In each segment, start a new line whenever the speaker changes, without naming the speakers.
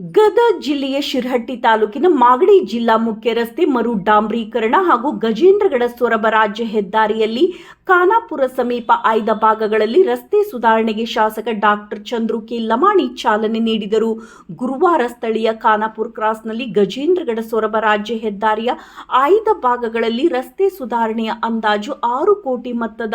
ಗದಗ ಜಿಲ್ಲೆಯ ಶಿರಹಟ್ಟಿ ತಾಲೂಕಿನ ಮಾಗಡಿ ಜಿಲ್ಲಾ ಮುಖ್ಯ ರಸ್ತೆ ಮರು ಡಾಂಬ್ರೀಕರಣ ಹಾಗೂ ಗಜೇಂದ್ರಗಡ ಸೊರಬ ಹೆದ್ದಾರಿಯಲ್ಲಿ ಖಾನಾಪುರ ಸಮೀಪ ಆಯ್ದ ಭಾಗಗಳಲ್ಲಿ ರಸ್ತೆ ಸುಧಾರಣೆಗೆ ಶಾಸಕ ಡಾಕ್ಟರ್ ಚಂದ್ರು ಕೆ ಲಮಾಣಿ ಚಾಲನೆ ನೀಡಿದರು. ಗುರುವಾರ ಸ್ಥಳೀಯ ಖಾನಾಪುರ ಕ್ರಾಸ್ನಲ್ಲಿ ಗಜೇಂದ್ರಗಡ ಸೊರಬ ರಾಜ್ಯ ಹೆದ್ದಾರಿಯ ಆಯ್ದ ಭಾಗಗಳಲ್ಲಿ ರಸ್ತೆ ಸುಧಾರಣೆಯ ಅಂದಾಜು ಆರು ಕೋಟಿ ಮೊತ್ತದ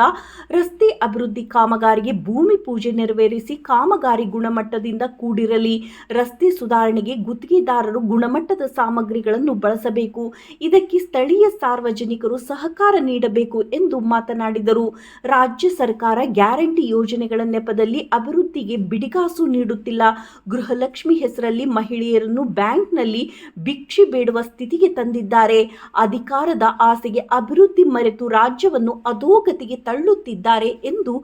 ರಸ್ತೆ ಅಭಿವೃದ್ಧಿ ಕಾಮಗಾರಿಗೆ ಭೂಮಿ ಪೂಜೆ ನೆರವೇರಿಸಿ ಕಾಮಗಾರಿ ಗುಣಮಟ್ಟದಿಂದ ಕೂಡಿರಲಿ. ರಸ್ತೆ ಸುಧಾರಣೆಗೆ ಗುತ್ತಿಗೆದಾರರು ಗುಣಮಟ್ಟದ ಸಾಮಗ್ರಿಗಳನ್ನು ಬಳಸಬೇಕು. ಇದಕ್ಕೆ ಸ್ಥಳೀಯ ಸಾರ್ವಜನಿಕರು ಸಹಕಾರ ನೀಡಬೇಕು ಎಂದು ಮಾತನಾಡಿದರು. ರಾಜ್ಯ ಸರ್ಕಾರ ಗ್ಯಾರಂಟಿ ಯೋಜನೆಗಳ ನೆಪದಲ್ಲಿ ಅಭಿವೃದ್ಧಿಗೆ ಬಿಡಿಗಾಸು ನೀಡುತ್ತಿಲ್ಲ. ಗೃಹಲಕ್ಷ್ಮಿ ಹೆಸರಲ್ಲಿ ಮಹಿಳೆಯರನ್ನು ಬ್ಯಾಂಕ್ನಲ್ಲಿ ಭಿಕ್ಷೆ ಬೇಡುವ ಸ್ಥಿತಿಗೆ ತಂದಿದ್ದಾರೆ. ಅಧಿಕಾರದ ಆಸೆಗೆ ಅಭಿವೃದ್ಧಿ ಮರೆತು ರಾಜ್ಯವನ್ನು ಅಧೋಗತಿಗೆ ತಳ್ಳುತ್ತಿದ್ದಾರೆ ಎಂದು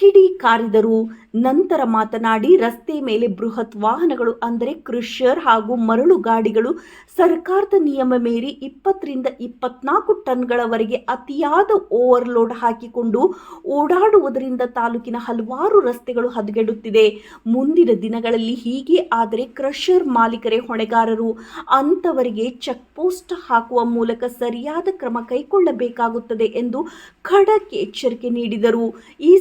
ಕಿಡಿಕಾರಿದರು. ನಂತರ ಮಾತನಾಡಿ, ರಸ್ತೆ ಮೇಲೆ ಬೃಹತ್ ವಾಹನಗಳು, ಅಂದರೆ ಕ್ರಿಷರ್ ಹಾಗೂ ಮರಳು ಗಾಡಿಗಳು, ಸರ್ಕಾರದ ನಿಯಮ ಮೀರಿ ಇಪ್ಪತ್ತರಿಂದ ಇಪ್ಪತ್ನಾಲ್ಕು ಟನ್ಗಳವರೆಗೆ ಅತಿಯಾದ ಓವರ್ಲೋಡ್ ಹಾಕಿಕೊಂಡು ಓಡಾಡುವುದರಿಂದ ತಾಲೂಕಿನ ಹಲವಾರು ರಸ್ತೆಗಳು ಹದಗೆಡುತ್ತಿದೆ. ಮುಂದಿನ ದಿನಗಳಲ್ಲಿ ಹೀಗೆ ಆದರೆ ಕ್ರಷರ್ ಮಾಲೀಕರೇ ಹೊಣೆಗಾರರು. ಅಂಥವರಿಗೆ ಚೆಕ್ ಪೋಸ್ಟ್ ಹಾಕುವ ಮೂಲಕ ಸರಿಯಾದ ಕ್ರಮ ಕೈಗೊಳ್ಳಬೇಕಾಗುತ್ತದೆ ಎಂದು ಖಡಕ್ ಎಚ್ಚರಿಕೆ ನೀಡಿದರು. ಈ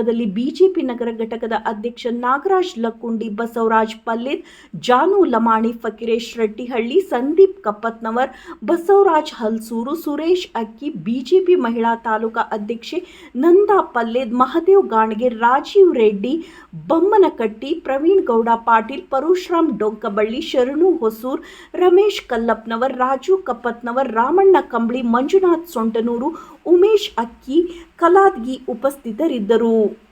ಸಂದರ್ಭದಲ್ಲಿ ಬಿಜೆಪಿ ನಗರ ಘಟಕದ ಅಧ್ಯಕ್ಷ ನಾಗರಾಜ್ ಲಕ್ಕುಂಡಿ, ಬಸವರಾಜ್ ಪಲ್ಲೇದ್, ಜಾನು ಲಮಾಣಿ, ಫಕೀರೇಶ್ ರೆಡ್ಡಿಹಳ್ಳಿ, ಸಂದೀಪ್ ಕಪ್ಪತ್ನವರ್, ಬಸವರಾಜ್ ಹಲ್ಸೂರು, ಸುರೇಶ್ ಅಕ್ಕಿ, ಬಿಜೆಪಿ ಮಹಿಳಾ ತಾಲೂಕಾ ಅಧ್ಯಕ್ಷೆ ನಂದಾ ಪಲ್ಲೇದ್, ಮಹದೇವ್ ಗಾಣಗೆ, ರಾಜೀವ್ ರೆಡ್ಡಿ, ಬೊಮ್ಮನಕಟ್ಟಿ, ಪ್ರವೀಣ್ ಗೌಡ ಪಾಟೀಲ್ ಪರಶುರಾಮ್ ಡೊಂಕಬಳ್ಳಿ, ಶರಣು ಹೊಸೂರ್, ರಮೇಶ್ ಕಲ್ಲಪ್ನವರ್, ರಾಜು ಕಪ್ಪತ್ನವರ್, ರಾಮಣ್ಣ ಕಂಬಳಿ, ಮಂಜುನಾಥ್ ಸೊಂಟನೂರು ಉಮೇಶ್ ಅಕ್ಕಿ ಕಲಾದ್ಗಿ ಉಪಸ್ಥಿತರಿದ್ದರು.